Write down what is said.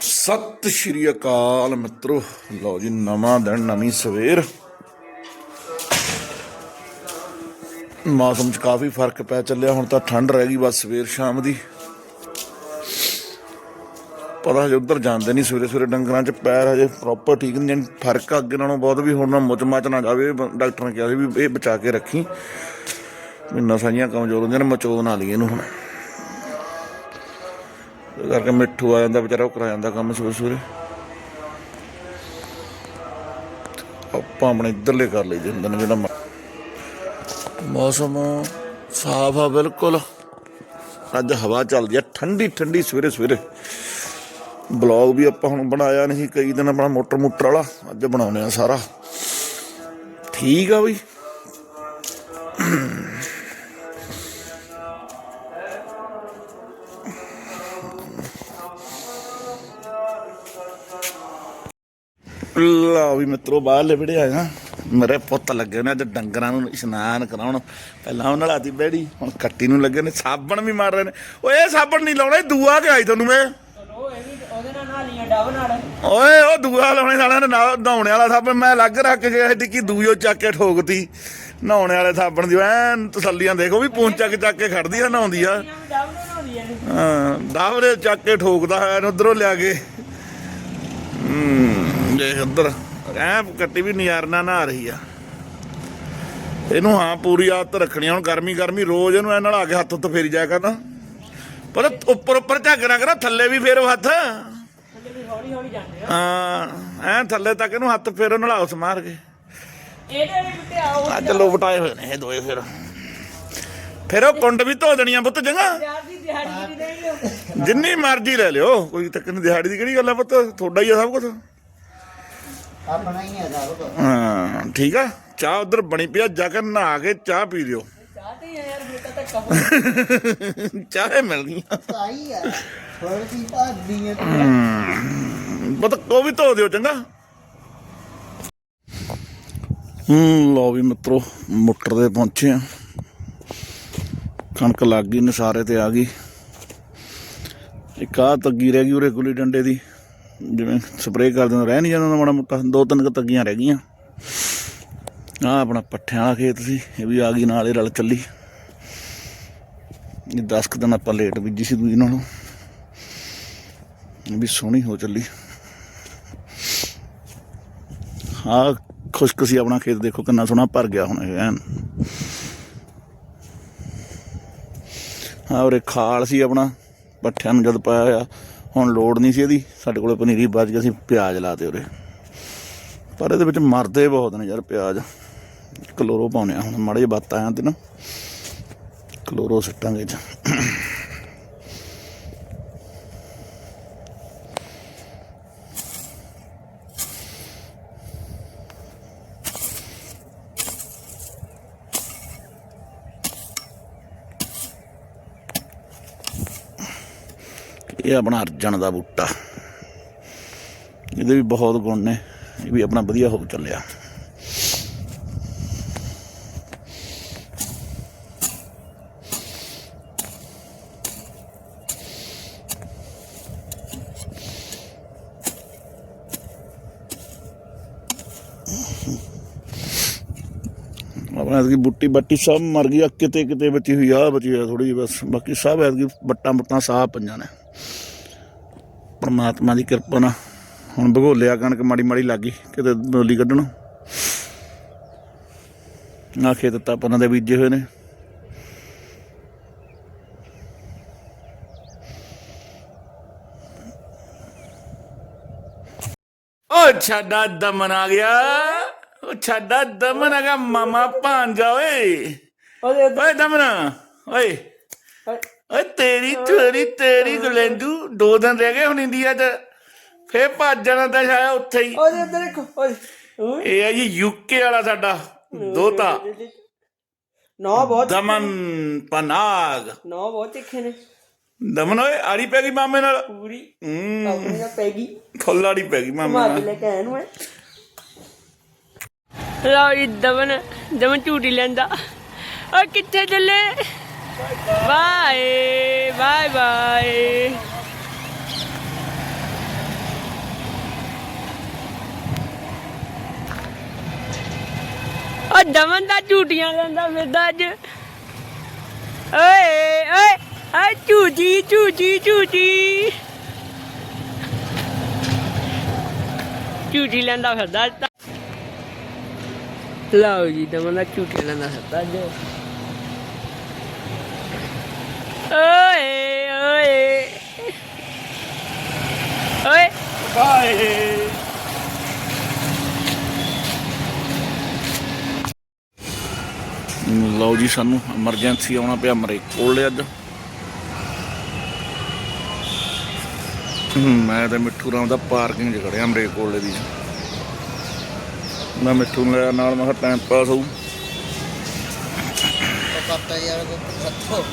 ਸਤਿ ਸ਼੍ਰੀ ਅਕਾਲ ਮਿੱਤਰੋ। ਲਓ ਜੀ, ਨਵਾਂ ਦਿਨ, ਨਵੀਂ ਸਵੇਰ। ਮੌਸਮ 'ਚ ਕਾਫੀ ਫ਼ਰਕ ਪੈ ਚੱਲਿਆ, ਹੁਣ ਤਾਂ ਠੰਡ ਰਹਿ ਗਈ ਬਸ ਸਵੇਰ ਸ਼ਾਮ ਦੀ। ਪਤਾ ਹਜੇ ਉਧਰ ਜਾਂਦੇ ਨਹੀਂ ਸਵੇਰੇ ਸਵੇਰੇ, ਡੰਗਰਾਂ 'ਚ ਪੈਰ ਹਜੇ ਪ੍ਰੋਪਰ ਠੀਕ ਨਹੀਂ, ਜਾਣੀ ਫ਼ਰਕ ਆ ਅੱਗੇ ਨਾਲੋਂ ਬਹੁਤ ਵੀ, ਹੁਣ ਨਾ ਮੁੱਚ ਨਾ ਜਾਵੇ ਡਾਕਟਰ ਨੇ ਕਿਹਾ ਸੀ ਵੀ ਇਹ ਬਚਾ ਕੇ ਰੱਖੀ। ਵੀ ਨਸਾਂ ਕਮਜ਼ੋਰ ਹੁੰਦੀਆਂ ਨੇ, ਮਚੋ ਨਾ ਲਈ ਇਹਨੂੰ ਹੁਣ। ਕਰਕੇ ਮਿੱਠੂ ਆ ਜਾਂਦਾ, ਵਿਚਾਰਾ ਉਹ ਕਰਾ ਜਾਂਦਾ ਕੰਮ ਸਵੇਰੇ ਸਵੇਰੇ। ਆਪਾਂ ਆਪਣੇ ਇੱਧਰਲੇ ਕਰ ਲਈ ਹੁੰਦੇ ਨੇ ਜਿਹੜਾ ਮੌਸਮ ਸਾਫ਼ ਆ ਬਿਲਕੁਲ। ਅੱਜ ਹਵਾ ਚੱਲਦੀ ਆ, ਠੰਡੀ ਠੰਡੀ ਸਵੇਰੇ ਸਵੇਰੇ। ਬਲੌਗ ਵੀ ਆਪਾਂ ਹੁਣ ਬਣਾਇਆ ਨਹੀਂ ਸੀ, ਕਈ ਦਿਨ ਆਪਣਾ ਮੋਟਰ ਮੋਟਰ ਵਾਲਾ, ਅੱਜ ਬਣਾਉਨੇ ਆ ਸਾਰਾ। ਠੀਕ ਆ ਬਈ। ਲਓ ਵੀ ਮਿੱਤਰੋ ਬਾਹਰਲੇ ਵਿੜੇ ਆਇਆ ਮੇਰੇ ਪੁੱਤ ਲੱਗੇ ਨੇ ਅੱਜ ਡੰਗਰਾਂ ਨੂੰ ਇਸ਼ਨਾਨ ਕਰਾਉਣ। ਪਹਿਲਾਂ ਉਹਨਾਂ ਲਾਤੀ ਬੈੜੀ ਹੁਣ ਕੱਟੀ ਨੂੰ ਲੱਗੇ ਨੇ ਸਾਬਣ ਵੀ ਮਾਰ ਰਹੇ ਨੇ। ਓਏ ਸਾਬਣ ਨਹੀਂ ਲਾਉਣਾ ਦੂਆ ਕਿ ਆਈ ਤੁਹਾਨੂੰ ਮੈਂ। ਚਲੋ ਇਹ ਵੀ ਉਹਦੇ ਨਾਲ ਨਾਲੀਆਂ ਡਵ ਨਾਲ। ਓਏ ਉਹ ਦੂਆ ਲਾਉਣੇ ਨੇ ਨਹਾਉਣੇ ਵਾਲਾ ਸਾਬਣ। ਮੈਂ ਲੱਗ ਰੱਖ ਕੇ ਗਿਆ ਟਿੱਕੀ ਦੂਈਓ ਚੱਕ ਕੇ ਠੋਕਤੀ। ਨਹਾਉਣੇ ਵਾਲੇ ਸਾਬਣ ਦੀ ਐਨ ਤਸੱਲੀਆਂ ਦੇਖੋ ਵੀ ਪੂੰਛ ਚੱਕ ਚੱਕ ਕੇ ਖੜਦੀ ਆ ਨਹਾਉਂਦੀ ਆ। ਹਾਂ ਦਾਵਰੇ ਚੱਕ ਕੇ ਠੋਕਦਾ ਹੈ ਉਧਰੋਂ ਲਿਆ ਕੇ। ਹੂੰ। ਦੇਖ ਉਧਰ। ਐ ਕੱਟੀ ਵੀ ਨਿਆਰਨਾ ਨਾ ਆ ਰਹੀ ਆ। ਇਹਨੂੰ ਹਾਂ ਪੂਰੀ ਆਦਤ ਰੱਖਣੀ ਹੁਣ ਗਰਮੀ ਗਰਮੀ ਰੋਜ਼ ਇਹਨੂੰ ਐ ਨਾਲ ਆ ਕੇ ਹੱਥ ਉੱਤੇ ਫੇਰੀ ਜਾਇਆ ਕਰਨਾ। ਪਰ ਉੱਪਰ ਉੱਪਰ ਝਾਗਣਾ ਕਰਾ ਥੱਲੇ ਵੀ ਫੇਰੋ ਹੱਥ। ਥੱਲੇ ਵੀ ਹੌਲੀ ਹੌਲੀ ਜਾਂਦੇ ਆ। ਹਾਂ ਐ ਥੱਲੇ ਤੱਕ ਇਹਨੂੰ ਹੱਥ ਫੇਰੋ ਨਲਾਉਸ ਮਾਰ ਕੇ। ਇਹਦੇ ਵੀ ਬਿੱਟੇ ਆਓ ਅੱਜ ਲੋ ਵਟਾਏ ਹੋਏ ਨੇ ਇਹ ਦੋਏ ਫਿਰ। ਫਿਰ ਉਹ ਕੁੰਡ ਵੀ ਧੋ ਦੇਣੀਆਂ ਪੁੱਤ ਦੇਣੀ ਜਿੰਨੀ ਮਰਜ਼ੀ ਲੈ ਲਿਓ ਕੋਈ ਤੱਕ ਨਹੀਂ ਦਿਹਾੜੀ ਦੀ ਕਿਹੜੀ ਗੱਲ ਆ ਪੁੱਤ? ਤੁਹਾਡਾ ਹੀ ਆ ਸਭ ਕੁਝ ਆਪਣਾ ਹੀ ਹੈ ਸਭ ਹਾਂ ਠੀਕ ਆ? ਚਾਹ ਉਧਰ ਬਣੀ ਪਿਆ ਜਾ ਕੇ ਨਹਾ ਕੇ ਚਾਹ ਪੀ ਲਿਓ। ਚਾਹਤੇ ਯਾਰ ਬੇਟਾ ਤਾਂ ਕਹੋ ਚਾਹੇ ਮਿਲਣੀ ਆ। ਸਾਈ ਹੈ ਥੋੜੀ ਸੀ ਭਾਦੀ ਹੈ ਪੁੱਤ ਉਹ ਵੀ ਧੋ ਦਿਓ ਚੰਗਾ। ਹੂੰ ਲਓ ਵੀ ਮਿੱਤਰੋ ਮੋਟਰ ਤੇ ਪਹੁੰਚੇ ਆ। ਕਣਕ ਲੱਗ ਗਈ ਨਸਾਰੇ ਤੇ ਆ ਗਈ। ਇੱਕ ਆਹ ਤੱਗੀ ਰਹਿ ਗਈ ਉਰੇ ਗੁੱਲੀ ਡੰਡੇ ਦੀ। ਜਿਵੇਂ ਸਪਰੇਅ ਕਰ ਦਿੰਦਾ, ਰਹਿ ਨਹੀਂ ਜਾਂਦਾ ਹੁੰਦਾ ਮਾੜਾ ਮੋਟਾ। ਦੋ ਤਿੰਨ ਕੁ ਤੱਗੀਆਂ ਰਹਿ ਗਈਆਂ। ਆ ਆਪਣਾ ਪੱਠਿਆਂ ਵਾਲਾ ਖੇਤ ਸੀ, ਇਹ ਵੀ ਆ ਗਈ ਨਾਲ ਹੀ ਰਲ ਚੱਲੀ। ਇਹ 10 ਕੁ ਦਿਨ ਆਪਾਂ ਲੇਟ ਬੀਜੀ ਸੀ ਦੂਜੀ ਨਾਲੋਂ। ਇਹ ਵੀ ਸੋਹਣੀ ਹੋ ਚੱਲੀ। ਹਾਂ ਖੁਸ਼ਕ ਸੀ ਆਪਣਾ ਖੇਤ, ਦੇਖੋ ਕਿੰਨਾ ਸੋਹਣਾ ਭਰ ਗਿਆ ਹੁਣ ਇਹ ਐਨ। ਹਾਂ ਉਰੇ ਖਾਲ ਸੀ ਆਪਣਾ, ਪੱਠਿਆਂ ਨੂੰ ਜਦ ਪਾਇਆ ਹੋਇਆ। ਹੁਣ ਲੋੜ ਨਹੀਂ ਸੀ ਇਹਦੀ। ਸਾਡੇ ਕੋਲੇ ਪਨੀਰੀ ਬਚ ਗਈ, ਅਸੀਂ ਪਿਆਜ਼ ਲਾਤੇ ਉਰੇ। ਪਰ ਇਹਦੇ ਵਿੱਚ ਮਰਦੇ ਬਹੁਤ ਨੇ ਯਾਰ ਪਿਆਜ਼। ਕਲੋਰੋ ਪਾਉਣੇ ਆ ਹੁਣ, ਮਾੜੇ ਜਿਹੇ ਬੱਤ ਆਇਆ ਤੇ ਨਾ। ਕਲੋਰੋ ਸਿੱਟਾਂਗੇ ਚ। ਇਹ ਆਪਣਾ ਅਰਜਨ ਦਾ ਬੂਟਾ। ਇਹਦੇ ਵੀ ਬਹੁਤ ਗੁਣ ਨੇ, ਇਹ ਵੀ ਆਪਣਾ ਵਧੀਆ ਹੋ ਚੱਲਿਆ। ਐਤਕੀ ਬੁੱਟੀ ਬੱਟੀ ਸਭ ਮਰ ਗਈ ਆ ਕਿਤੇ ਕਿਤੇ ਬਚੀ ਹੋਈ ਆ ਬਚੀ ਹੋਈ ਥੋੜੀ ਬਸ। ਬਾਕੀ ਸਭ ਐਤਕੀ ਬੱਟਾਂ ਬੁੱਟਾਂ ਸਾਹ ਪਈਆਂ ਨੇ। ਪਰਮਾਤਮਾ ਦੀ ਕਿਰਪਾ ਨਾਲ। ਹੁਣ ਭਗੋਲਿਆ ਕਣਕ ਮਾੜੀ ਮਾੜੀ ਲੱਗੀ ਕਿਤੇ ਬੋਲੀ ਕੱਢਣ। ਆ ਖੇਤ ਤਾਂ ਆਪਾਂ ਦੇ ਬੀਜੇ ਹੋਏ ਨੇ। ਓ ਛੱਡਾ ਦਮਨ ਆ ਗਿਆ। ਓ ਛੱਡਾ ਦਮਨ ਆ ਗਿਆ ਮਾਮਾ ਭਾਂਜਾ ਓਏ। ਉਹਦੇ ਓਏ ਦਮਨ ਓਏ। ਓਏ। ਤੇਰੀ ਤੇਰੀ ਤੇਰੀ ਗਲੈਂਡੂ ਦੋ ਦਿਨ ਰਹਿ ਗਏ ਹੁਣ ਇੰਡੀਆ 'ਚ ਫੇਰ ਭੱਜ ਜਾਣਾ ਤਾਂ ਸ਼ਾਇਦ ਉੱਥੇ ਹੀ। ਉਹਦੇ ਉੱਧਰ ਦੇਖੋ ਓਏ ਓਏ। ਇਹ ਹੈ ਜੀ ਯੂਕੇ ਵਾਲਾ ਸਾਡਾ ਦੋਤਾ। ਨੌ ਬਹੁਤ ਦਮਨ ਪਨਾਗ। ਨੌ ਬਹੁਤ ਤਿੱਖੇ ਨੇ। ਦਮਨ ਓਏ ਆੜੀ ਪੈ ਗਈ ਮਾਮੇ ਨਾਲ। ਪੂਰੀ। ਹੂੰ। ਆਪਣੀ ਪੈ ਗਈ। ਫੁੱਲ ਆੜੀ ਪੈ ਗਈ ਮਾਮੇ ਮਾਰ ਨਾਲ। ਲੈ ਕੇ ਆਇਆ ਨੂੰ ਲਓ ਜੀ ਦਵਨ ਦਵਨ ਝੂਟੀ ਲੈਂਦਾ। ਓ ਕਿੱਥੇ ਚੱਲੇ? Bye bye bye. ਓ ਦਮਨ ਦਾ ਝੂਟੀਆਂ ਲੈਂਦਾ ਫਿਰਦਾ ਅੱਜ। ਓਏ ਓਏ ਆ ਝੂਜੀ ਝੂਜੀ ਝੂਜੀ ਝੂਜੀ ਲੈਂਦਾ ਫਿਰਦਾ ਅੱਜ ਤਾਂ ਲਓ ਜੀ, ਦਮਨ ਦਾ ਝੂਟੀ ਲੈਂਦਾ ਫਿਰਦਾ ਅੱਜ। ਓਏ ਓਏ। ਲਓ ਜੀ, ਸਾਨੂੰ ਐਮਰਜੈਂਸੀ ਆਉਣਾ ਪਿਆ ਮਰੇ ਕੋਲੇ ਅੱਜ। ਮੈਂ ਤੇ ਮਿੱਠੂ ਰਾਮ ਦਾ ਪਾਰਕਿੰਗ 'ਚ ਖੜਿਆ ਮਰੇ ਕੋਲੇ ਦੀ। ਮੈਂ ਮਿੱਠੂ ਨੂੰ ਨਾਲ ਮੈਂ ਟਾਈਮ ਪਾਸ ਹੋਊ। ਉਹ ਯਾਰ ਸੱਤੋ